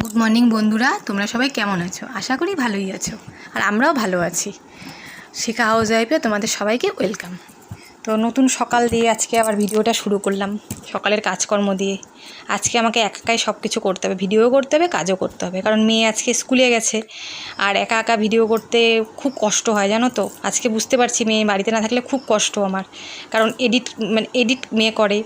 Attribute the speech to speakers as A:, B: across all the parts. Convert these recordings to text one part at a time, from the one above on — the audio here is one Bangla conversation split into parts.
A: গুড মর্নিং বন্ধুরা। তোমরা সবাই কেমন আছো? আশা করি ভালোই আছো। আর আমরাও ভালো আছি। শিখা হাউস ওয়াইফে তোমাদের সবাইকে ওয়েলকাম। তো নতুন সকাল দিয়ে আজকে আবার ভিডিওটা শুরু করলাম। সকালের কাজকর্ম দিয়ে। আজকে আমাকে একাই সব কিছু করতে হবে। ভিডিও করতে হবে, কাজও করতে হবে। কারণ মেয়ে আজকে স্কুলে গেছে। আর একা একা ভিডিও করতে খুব কষ্ট হয়, জানো তো? আজকে বুঝতে পারছি মেয়ে বাড়িতে না থাকলে খুব কষ্ট আমার। কারণ এডিট মানে এডিট মেয়ে করে।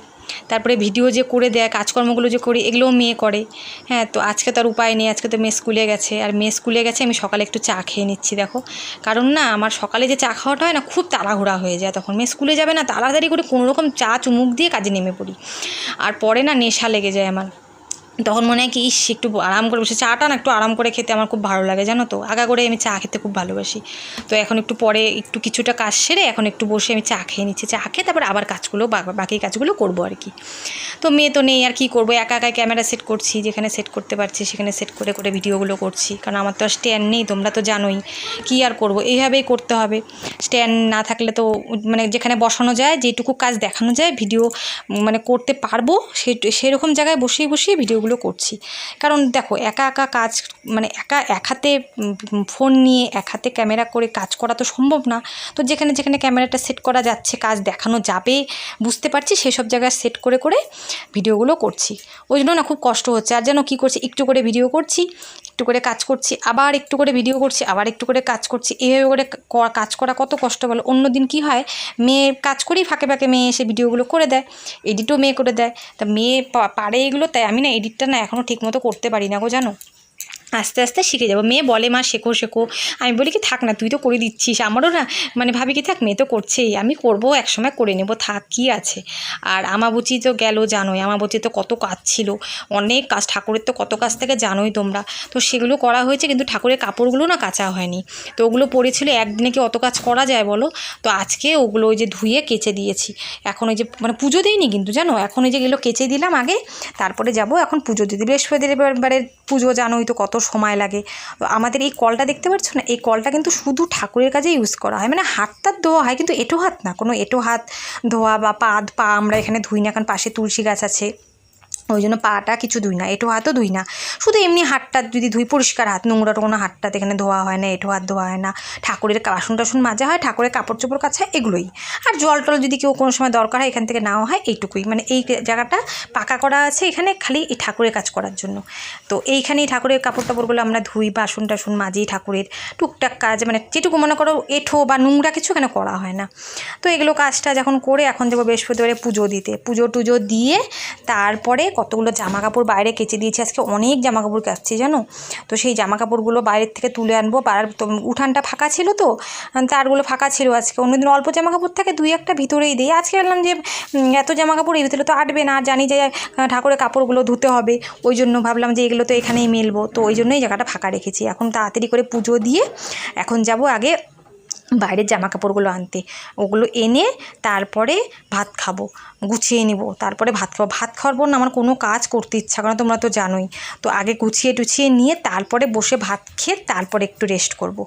A: তারপরে ভিডিও যে করে দেয়, কাজকর্মগুলো যে করি, এগুলোও মেয়ে করে। হ্যাঁ তো আজকে তার উপায় নেই, আজকে তো মেয়ে স্কুলে গেছে। আর মেয়ে স্কুলে গেছে, আমি সকালে একটু চা খেয়ে নিচ্ছি, দেখো। কারণ না, আমার সকালে যে চা খাওয়াটা হয় না, খুব তাড়াহুড়া হয়ে যায়। তখন মেয়ে স্কুলে যাবে না, তাড়াতাড়ি করে কোনোরকম চা চুমুক দিয়ে কাজে নেমে পড়ি। আর পরে না নেশা লেগে যায় আমার। তখন মনে হয় কি, ইস, একটু আরাম করে বসে, চাটা না একটু আরাম করে খেতে আমার খুব ভালো লাগে, জানো তো? আগা করে আমি চা খেতে খুব ভালোবাসি। তো এখন একটু পরে একটু কিছুটা কাজ সেরে এখন একটু বসে আমি চা খেয়ে নিচ্ছি। চা খেয়ে তারপর আবার কাজগুলো বাকি কাজগুলো করব আর কি। তো মেয়ে তো নেই, আর কি করব? একা একাই ক্যামেরা সেট করছি, যেখানে সেট করতে পারছি সেখানে সেট করে করে ভিডিওগুলো করছি। কারণ আমার তো আর স্ট্যান্ড নেই, তোমরা তো জানোই। কী আর করব? এইভাবেই করতে হবে। স্ট্যান্ড না থাকলে তো মানে যেখানে বসানো যায়, যেটুকু কাজ দেখানো যায়, ভিডিও মানে করতে পারব, সে, সেরকম জায়গায় বসেই বসেই ভিডিওগুলো করছি। কারণ দেখো, একা একা কাজ মানে একা এক হাতে ফোন নিয়ে এক হাতে ক্যামেরা করে কাজ করা তো সম্ভব না। তো যেখানে যেখানে ক্যামেরাটা সেট করা যাচ্ছে, কাজ দেখানো যাবে, বুঝতে পারছি, সেসব জায়গায় সেট করে করে ভিডিওগুলো করছি। ওই জন্য না খুব কষ্ট হচ্ছে। আর যেন কী করছি, একটু করে ভিডিও করছি একটু করে কাজ করছি, আবার একটু করে ভিডিও করছি, আবার একটু করে কাজ করছি। এইভাবে করে কাজ করা কত কষ্ট বলো। অন্য দিন কী হয় মেয়ে কাজ করেই ফাঁকে ফাঁকে মেয়ে এসে ভিডিওগুলো করে দেয় এডিটও মেয়ে করে দেয়। তা মেয়ে পারে এগুলো, তাই আমি না এডিটটা না এখনও ঠিক মতো করতে পারি না গো, জানো? আস্তে আস্তে শিখে যাব। মেয়ে বলে, মা, শেখো শেখো। আমি বলি কি, থাক না, তুই তো করে দিচ্ছিস। আমারও না মানে ভাবি কি, থাক, মেয়ে তো করছেই, আমি করব, একসময় করে নেব, থাক, কি আছে? আর আমাবুচি তো গেল, জানোই আমাবুচি তো কত কাজ ছিল, অনেক কাজ, ঠাকুরের তো কত কাজ থেকে জানোই তোমরা। তো সেগুলো করা হয়েছে, কিন্তু ঠাকুরের কাপড়গুলো না কাচা হয়নি। তো ওগুলো পড়েছিল, একদিনে কি অত কাজ করা যায় বলো? তো আজকে ওগুলো ওই যে ধুয়ে কেচে দিয়েছি। এখন ওই যে মানে পুজো দিইনি কিন্তু, জানো? এখন ওই যে এগুলো কেচে দিলাম আগে, তারপরে যাব, এখন পুজো দিতে বৃহস্পতিবারের পুজো, জানোই তো কত সময় লাগে। আমাদের এই কলটা দেখতে পাচ্ছ না? এই কলটা কিন্তু শুধু ঠাকুরের কাজে ইউজ করা হয়। মানে হাতটা ধোয়া হয় কিন্তু এটো হাত না। কোনো এটো হাত ধোয়া বা পা পা আমরা এখানে ধুই না কারণ পাশে তুলসী গাছ আছে। ওই জন্য পাটা কিছু ধুই না, এঁটো হাতও ধুই না। শুধু এমনি হাতটা যদি ধুই, পরিষ্কার হাত, নোংরা কোনো হাতটাতে এখানে ধোয়া হয় না, এঁটো হাত ধোয়া হয় না, ঠাকুরের বাসন টাসন মাজা হয়, ঠাকুরের কাপড় চোপড় কাছা এগুলোই। আর জল টল যদি কেউ কোনো সময় দরকার হয়, এখান থেকে নেওয়া হয়, এইটুকুই। মানে এই জায়গাটা পাকা করা আছে, এখানে খালি এই ঠাকুরের কাজ করার জন্য। তো এইখানেই ঠাকুরের কাপড় টাপড়গুলো আমরা ধুই বাসন টাসন মাজি, ঠাকুরের টুকটাক কাজ মানে যেটুকু মনে করো এঁঠো বা নোংরা কিছু এখানে করা হয় না। তো এগুলো কাজটা যখন করে এখন দেবো বৃহস্পতিবারে পুজো দিতে। পুজো টুজো দিয়ে তারপরে কতগুলো জামা কাপড় বাইরে কেচে দিয়েছি। আজকে অনেক জামা কাপড় কাচছি, জানো? তো সেই জামা কাপড়গুলো বাইরের থেকে তুলে আনব। পাড়ার উঠানটা ফাঁকা ছিল তো, তারগুলো ফাঁকা ছিল আজকে। অন্যদিন অল্প জামা কাপড় থাকে, দুই একটা ভিতরেই দিই। আজকে বললাম যে এত জামা কাপড় এই ভিতরে তো আটবে না, জানি যে ঠাকুরের কাপড়গুলো ধুতে হবে। ওই জন্য ভাবলাম যে, এগুলো তো এখানেই মেলবো। তো ওই জন্যই জায়গাটা ফাঁকা রেখেছি। এখন তাড়াতাড়ি করে পুজো দিয়ে এখন যাব আগে বাইরের জামা কাপড়গুলো আনতে। ওগুলো এনে তারপরে ভাত খাব, গুছিয়ে নিব। তারপরে ভাত খাব। ভাত খাওয়ার পর না আমার কোনো কাজ করতে ইচ্ছা করে তোমরা তো জানোই। তো আগে গুছিয়ে টুছিয়ে নিয়ে তারপরে বসে ভাত খেয়ে তারপরে একটু রেস্ট করব।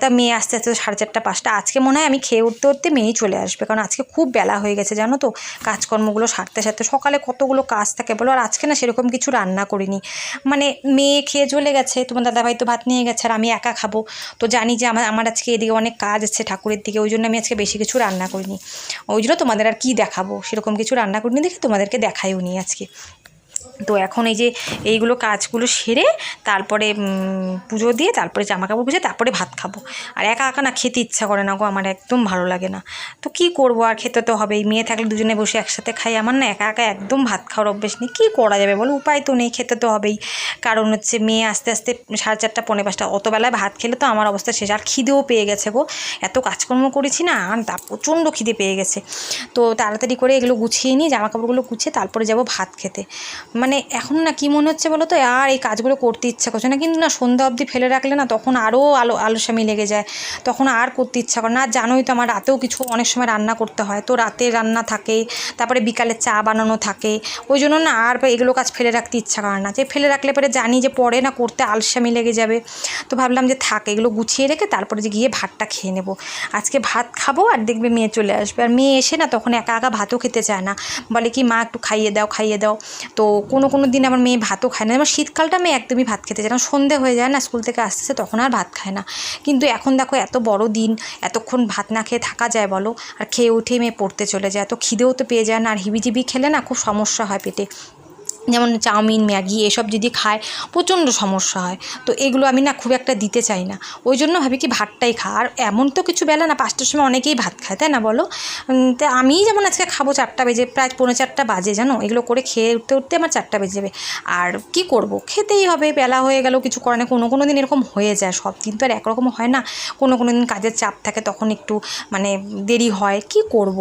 A: তা মেয়ে আস্তে আস্তে সাড়ে চারটা, পাঁচটা, আজকে মনে হয় আমি খেয়ে উঠতে উঠতে মেয়েই চলে আসবে। কারণ আজকে খুব বেলা হয়ে গেছে, জানো তো? কাজকর্মগুলো সারতে সারতে সকালে কতগুলো কাজ থাকে বলো? আর আজকে না সেরকম কিছু রান্না করিনি। মানে মেয়ে খেয়ে চলে গেছে, তোমার দাদাভাই তো ভাত নিয়ে গেছে, আর আমি একা খাব। তো জানি যে আমার আমার আজকে এদিকে অনেক কাজ আছে ঠাকুরের দিকে, ওই জন্য আমি আজকে বেশি কিছু রান্না করিনি। ওই জন্য তোমাদের আর কি দেখাবো? সেরকম কিছু রান্না করিনি দেখে তোমাদেরকে দেখাইও নি আজকে। তো এখন এই যে এইগুলো কাজগুলো সেরে তারপরে পুজো দিয়ে তারপরে জামা কাপড় গুছিয়ে তারপরে ভাত খাব। আর একা একা না খেতে ইচ্ছা করে না গো, আমার একদম ভালো লাগে না। তো কি করব আর খেতে তো হবেই, মেয়ে থাকলে দুজনে বসে একসাথে খাই, আমার না একা একা একদম ভাত খাওয়ার অভ্যেস নেই, কী করা যাবে বলো? উপায় তো নেই, খেতে তো হবেই। কারণ হচ্ছে মেয়ে আস্তে আস্তে সাড়ে চারটা পনেরো পাঁচটা, অতবেলায় ভাত খেলে তো আমার অবস্থা শেষ। আর খিদেও পেয়ে গেছে গো, এত কাজকর্ম করেছি না, আর তা প্রচণ্ড খিদে পেয়ে গেছে। তো তাড়াতাড়ি করে এগুলো গুছিয়ে নিই জামা কাপড়গুলো গুছিয়ে তারপরে যাব ভাত খেতে। মানে এখন না কি মনে হচ্ছে বলো তো আর এই কাজগুলো করতে ইচ্ছা করছে না। কিন্তু না সন্ধ্যা অবধি ফেলে রাখলে না তখন আরও আলো, আলসামি লেগে যায়। তখন আর করতে ইচ্ছা করে না। জানোই তো আমার রাতেও কিছু অনেক সময় রান্না করতে হয়। তো রাতে রান্না থাকে, তারপরে বিকালে চা বানানো থাকে। ওই জন্য না আর এগুলো কাজ ফেলে রাখতে ইচ্ছা করে না। যে ফেলে রাখলে পরে জানি যে পরে না করতে আলসামি লেগে যাবে। তো ভাবলাম যে থাক, এগুলো গুছিয়ে রেখে তারপরে যে গিয়ে ভাতটা খেয়ে নেব। আজকে ভাত খাব আর দেখবে মেয়ে চলে আসবে। আর মেয়ে এসে না তখন একা একা ভাতও খেতে চায় না। বলে কি, মা একটু খাইয়ে দাও খাইয়ে দাও। তো কোনো কোনো দিন আমার মেয়ে ভাতও খায় না। আমার শীতকালটা মেয়ে একদমই ভাত খেতে চায় না। সন্ধে হয়ে যায় না, স্কুল থেকে আসতেছে তখন আর ভাত খায় না। কিন্তু এখন দেখো এত বড় দিন, এতক্ষণ ভাত না খেয়ে থাকা যায় বলো। আর খেয়ে উঠে মেয়ে পড়তে চলে যায়। এত খিদেও তো পেয়ে যায় না। আর হিবিজিবি খেলে না খুব সমস্যা হয় পেটে। যেমন চাউমিন, ম্যাগি এসব যদি খায়, প্রচণ্ড সমস্যা হয়। তো এগুলো আমি না খুব একটা দিতে চাই না। ওই জন্য ভাবি কি ভাতটাই খা। আর এমন তো কিছু বেলা না, পাঁচটার সময় অনেকেই ভাত খায়, তাই না বলো? তা আমিই যেমন আজকে খাব চারটা বেজে, প্রায় পৌনে চারটা বাজে, জানো? এগুলো করে খেয়ে উঠতে উঠতে আমার চারটা বেজে যাবে। আর কি করব? খেতেই হবে, বেলা হয়ে গেল, কিছু করে না কোনো কোনো দিন এরকম হয়ে যায় সব দিন। তো আর একরকম হয় না, কোনো কোনো দিন কাজের চাপ থাকে, তখন একটু মানে দেরি হয়। কি করব?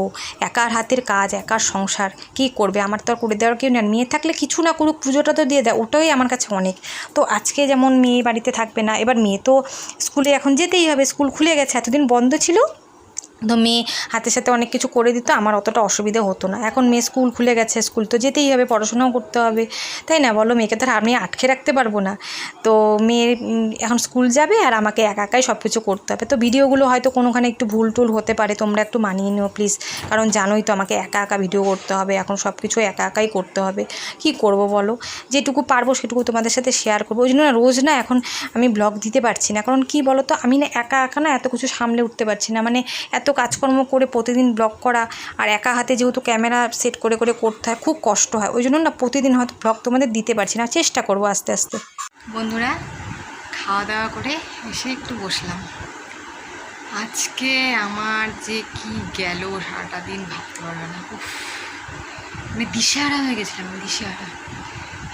A: একার হাতের কাজ, একার সংসার, কি করবে? আমার তো আর করে দেওয়ার কেউ না মেয়ে থাকলে কিছু না করুক, পুজোটা তো দিয়ে দেয় ওটাই আমার কাছে অনেক। তো আজকে যেমন মেয়ে বাড়িতে থাকবে না, এবার মেয়ে তো স্কুলে এখন যেতেই হবে, স্কুল খুলে গেছে, এতদিন বন্ধ ছিল। তো মেয়ে হাতের সাথে অনেক কিছু করে দিত, আমার অতটা অসুবিধা হতো না। এখন মেয়ে স্কুল খুলে গেছে, স্কুল তো যেতেই হবে, পড়াশোনাও করতে হবে। তাই না? বলো, মেয়েকে তো আমি আটকে রাখতে পারব না। তো মেয়ে এখন স্কুল যাবে আর আমাকে একা একাই সব কিছু করতে হবে। তো ভিডিওগুলো হয়তো কোনোখানে একটু ভুল টুল হতে পারে, তোমরা একটু মানিয়ে নিও প্লিজ। কারণ জানোই তো আমাকে একা একা ভিডিও করতে হবে, এখন সব কিছু একা একাই করতে হবে। কি করব বলো? যেটুকু পারব সেটুকু তোমাদের সাথে শেয়ার করব। ওই জন্য না, রোজ না এখন আমি ব্লগ দিতে পারছি না। কারণ কি বলো তো আমি না একা একা না এত কিছু সামলে উঠতে পারছি না। মানে এত কাজকর্ম করে প্রতিদিন ব্লগ করা আর একা হাতে যেহেতু ক্যামেরা সেট করে করে করতে হয়, খুব কষ্ট হয়। ওই জন্য না প্রতিদিন হয়তো ব্লগ তোমাদের দিতে পারছি না, চেষ্টা করব আস্তে আস্তে। বন্ধুরা খাওয়া দাওয়া করে এসে একটু বসলাম। আজকে আমার যে কি গেল সারাটা দিন ভাবতে পারবে না। আমি দিশেহারা হয়ে গেছিলাম আমি দিশেহারা।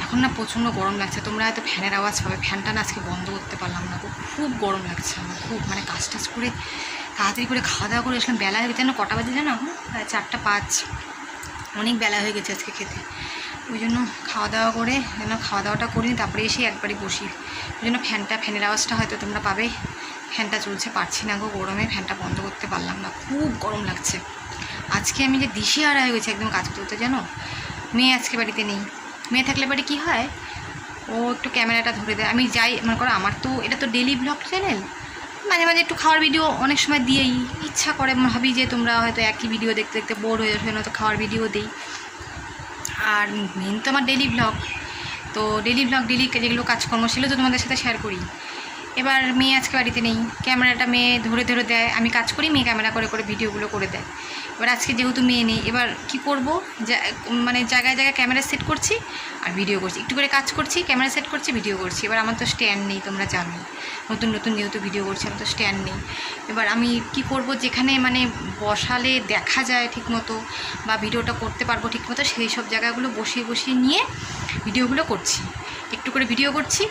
A: এখন না প্রচণ্ড গরম লাগছে। তোমরা হয়তো ফ্যানের আওয়াজ পাবে। ফ্যানটা না আজকে বন্ধ করতে পারলাম না। খুব গরম লাগছে আমার, খুব মানে কাজ টাজ করে তাড়াতাড়ি করে খাওয়া দাওয়া করে আসলাম। বেলা হয়ে গেছে না কটা বাজে জানো চারটা পাঁচ। অনেক বেলা হয়ে গেছে আজকে খেতে। ওই জন্য খাওয়া দাওয়া করে, যেন খাওয়া দাওয়াটা করি, তারপরে এসে একবারই বসি। ওই জন্য ফ্যানটা, ফ্যানের আওয়াজটা হয়তো তোমরা পাবে। ফ্যানটা চলছে, পারছি না গো, গরমে ফ্যানটা বন্ধ করতে পারলাম না। খুব গরম লাগছে। আজকে আমি যে দিশে হারা হয়ে গেছি একদম কাজ করতে, জানো? মেয়ে আজকে বাড়িতে নেই। মেয়ে থাকলে বাড়ি কী হয়? ও একটু ক্যামেরাটা ধরে দেয়। আমি যাই, মনে করো আমার তো, এটা তো ডেলি ব্লগ চ্যানেল মাঝে মাঝে একটু খাওয়ার ভিডিও অনেক সময় দিয়েই। ইচ্ছা করে ভাবি যে তোমরা হয়তো একই ভিডিও দেখতে দেখতে বোর হয়ে যাবে, হয়তো খাওয়ার ভিডিও দিই। আর মেন তো আমার ডেলি ব্লগ তো ডেলি ব্লগ ডেলি যেগুলো কাজকর্ম ছিল তো তোমাদের সাথে শেয়ার করি। এবার মেয়ে আজকে বাড়িতে নেই। ক্যামেরাটা মেয়ে ধরে ধরে দেয়, আমি কাজ করি, মেয়ে ক্যামেরা করে করে ভিডিওগুলো করে দেয়। এবার আজকে যেহেতু মেয়ে নেই, এবার কি করব? মানে জায়গায় জায়গায় ক্যামেরা সেট করছি আর ভিডিও করছি। একটু করে কাজ করছি, ক্যামেরা সেট করছি, ভিডিও করছি। এবার আমার তো স্ট্যান্ড নেই, তোমরা জানোই। নতুন নতুন যেহেতু ভিডিও করছি, আমার তো স্ট্যান্ড নেই। এবার আমি কি করব? যেখানে মানে বসালে দেখা যায় ঠিকমতো বা ভিডিওটা করতে পারব ঠিকমতো, সেই সব জায়গাগুলো বসিয়ে বসিয়ে নিয়ে ভিডিওগুলো করছি। একটু করে ভিডিও করছি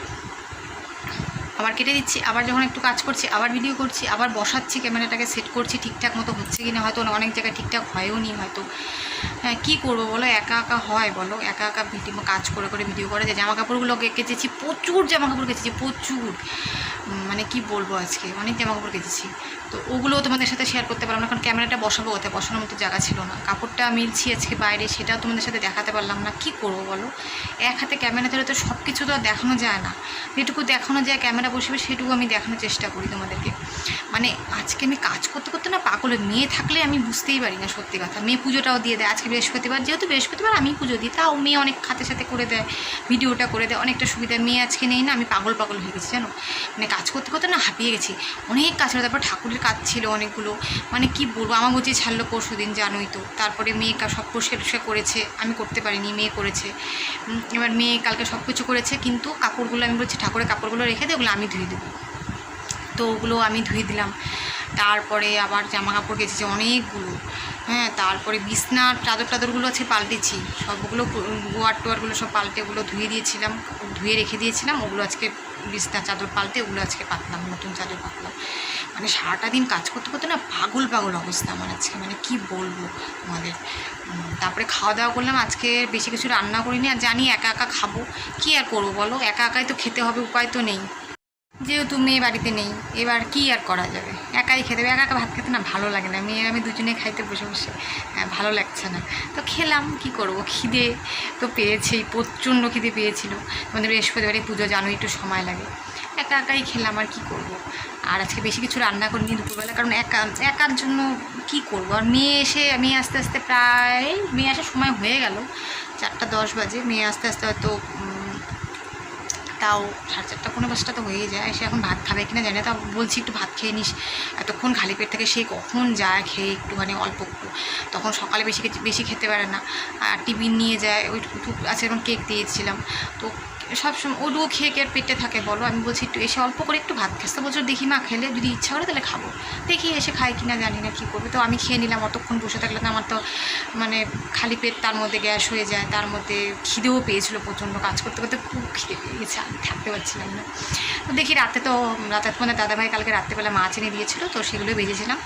A: আবার কেটে দিচ্ছি, আবার যখন একটু কাজ করছি, আবার ভিডিও করছি, আবার বসাচ্ছি, ক্যামেরাটাকে সেট করছি, ঠিকঠাক মতো হচ্ছে কি না হয়তো অনেক জায়গায় ঠিকঠাক হয়ও নি হয়তো। হ্যাঁ কী করব বলো? একা একা হয় বলো? একা একা ভিডিও কাজ করে করে ভিডিও করে, যে জামা কাপড়গুলো কেচেছি, প্রচুর জামা কাপড় কেচেছি, প্রচুর। মানে কি বলব আজকে? অনেক জামা কাপড় কেচেছি। তো ওগুলোও তোমাদের সাথে শেয়ার করতে পারলাম না, কারণ ক্যামেরাটা বসাবো কোথায়? বসানোর মতো জায়গা ছিল না। কাপড়টা মিলছি আজকে বাইরে, সেটাও তোমাদের সাথে দেখাতে পারলাম না। কি করব বলো? এক হাতে ক্যামেরা ধরে তো সব কিছু তো আর দেখানো যায় না। যেটুকু দেখানো যায় ক্যামেরা বসবে, সেটুকু আমি দেখানোর চেষ্টা করি তোমাদেরকে। মানে আজকে আমি কাজ করতে করতে না পাগলের মেয়ে থাকলে আমি বুঝতেই পারি না সত্যি কথা। মেয়ে পুজোটাও দিয়ে দেয়। আজকে বৃহস্পতিবার, যেহেতু বৃহস্পতিবার আমি পুজো দিই, তাও মেয়ে অনেক খাতে সাথে করে দেয় ভিডিওটা করে দেয়। অনেকটা সুবিধা, মেয়ে আজকে নেই না, আমি পাগল পাগল হয়ে গেছি, জানো? মানে কাজ করতে করতে না হাঁপিয়ে গেছি। অনেক কাজ ছিল, তারপর ঠাকুরের কাজ ছিল অনেকগুলো। মানে কি বলব, আমার বুঝিয়ে ছাড়লো পরশু দিন জানোই তো। তারপরে মেয়ে সব পরিষ্কার টুষ্কার করেছে, আমি করতে পারিনি, মেয়ে করেছে। এবার মেয়ে কালকে সব কিছু করেছে, কিন্তু কাপড়গুলো আমি বলছি, ঠাকুরের কাপড়গুলো রেখে দেয় ওগুলো আমি ধুয়ে দেবো। তো ওগুলো আমি ধুয়ে দিলাম। তারপরে আবার জামা কাপড় কেচেছি অনেকগুলো। হ্যাঁ তারপরে বিছনার চাদর টাদরগুলো আছে পাল্টেছি। সবগুলো গোয়ার টোয়ারগুলো সব পাল্টে ওগুলো ধুয়ে দিয়েছিলাম, ধুয়ে রেখে দিয়েছিলাম, ওগুলো আজকে বিছনার চাদর পাল্টে ওগুলো আজকে পাতলাম, নতুন চাদর পাতলাম। মানে সারাটা দিন কাজ করতে করতে না পাগল পাগল অবস্থা আমার আজকে মানে কি বলব আমাদের তারপরে খাওয়া দাওয়া করলাম, আজকে বেশি কিছু রান্না করিনি, আর জানি একা একা খাব, কি আর করব বলো? একা একাই তো খেতে হবে, উপায় তো নেই। যেহেতু মেয়ে বাড়িতে নেই এবার কি আর করা যাবে? একাই খেতে হবে। একা একা ভাত খেতে না ভালো লাগে না। মেয়ে আমি দুজনে খাইতে বসে বসে হ্যাঁ, ভালো লাগছে না। তো খেলাম কি করব? খিদে তো পেয়েছেই প্রচণ্ড খিদে পেয়েছিল। আমাদের বৃহস্পতিবারে পুজো জানো একটু সময় লাগে। একা একাই খেলাম আর কি করব? আর আজকে বেশি কিছু রান্না করিনি দুপুরবেলা কারণ একা একার জন্য কি করব? আর মেয়ে এসে মেয়ে আস্তে আস্তে প্রায় মেয়ে আসার সময় হয়ে গেল। চারটা দশ বাজে মেয়ে আস্তে আস্তে হয়তো তাও সাড়ে চারটা কোনো পাঁচটা তো হয়ে যায়। সে এখন ভাত খাবে কিনা জানে তা বলছি একটু ভাত খেয়ে নিস। এতক্ষণ খালি পেট থেকে সে কখন যায় খেয়ে একটুখানি অল্প একটু। তখন সকালে বেশি বেশি খেতে পারে না। আর টিফিন নিয়ে যায়, ওই আছে যেমন কেক দিয়েছিলাম। তো সবসময় ওটুকু খেয়ে কে পেটে থাকে, বলো। আমি বলছি, একটু এসে অল্প করে একটু ভাত খাস। তো বলছো, দেখি মা, খেলে যদি ইচ্ছা করে তাহলে খাব। দেখি এসে খায় কিনা, জানি না কী করবে। তো আমি খেয়ে নিলাম, অতক্ষণ বসে থাকলে তো আমার তো মানে খালি পেট তার মধ্যে গ্যাস হয়ে যায়, তার মধ্যে খিদেও পেয়েছিলো প্রচণ্ড কাজ করতে করতে খুব খিদে পেয়ে গেছে, আমি থাকতে পারছিলাম না। তো দেখি রাতে তো, রাতে মানে দাদাভাই কালকে রাত্রেবেলা মাছ এনে দিয়েছিলো, তো সেগুলো ভেজেছিলাম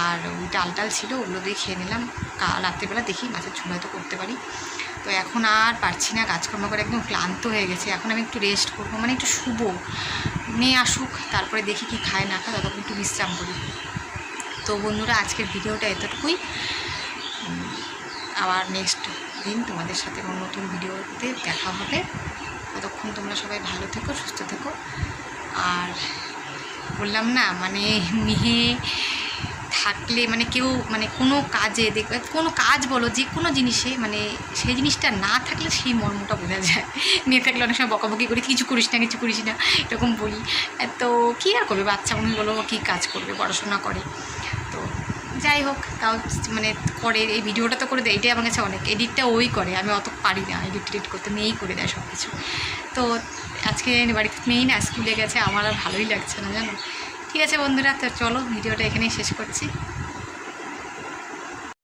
A: আর ওই ডাল টাল ছিল, ওগুলো দিয়ে খেয়ে নিলাম। রাত্রেবেলা দেখি মাছের ঝোল তো করতে পারি। তো এখন আর পারছি না, কাজকর্ম করে একদম ক্লান্ত হয়ে গেছে। এখন আমি একটু রেস্ট করব মানে একটু শুবো। মেয়ে আসুক, তারপরে দেখি কি খায় না খায়, ততক্ষণ একটু বিশ্রাম করি। তো বন্ধুরা, আজকের ভিডিওটা এতটুকুই। আবার নেক্সট দিন তোমাদের সাথে কোনো নতুন ভিডিওতে দেখা হবে। ততক্ষণ তোমরা সবাই ভালো থেকো, সুস্থ থেকো। আর বললাম না মানে মেয়ে থাকলে মানে কেউ মানে কোনো কাজে দেখবে, কোনো কাজ বলো, যে কোনো জিনিসে মানে সেই জিনিসটা না থাকলে সেই মর্মটা বোঝা যায়। মেয়ে থাকলে অনেক সময় বকাবকি করি, কিছু করিস না, কিছু করিস না, এরকম বলি। তো কী আর করবে? বাচ্চা মানুষ বলো কী কাজ করবে, পড়াশোনা করে। তো যাই হোক, তাও মানে করে, এই ভিডিওটা তো করে দেয়, এটাই আমার কাছে অনেক। এডিটটা ওই করে, আমি অত পারি না, এডিট টেডিট করতে মেয়েই করে দেয় সব কিছু তো আজকে বাড়িতে মেয়েই না, স্কুলে গেছে, আমার আর ভালোই লাগছে না, জানো? ঠিক আছে বন্ধুরা তো চলো ভিডিওটা এখানেই শেষ করছি।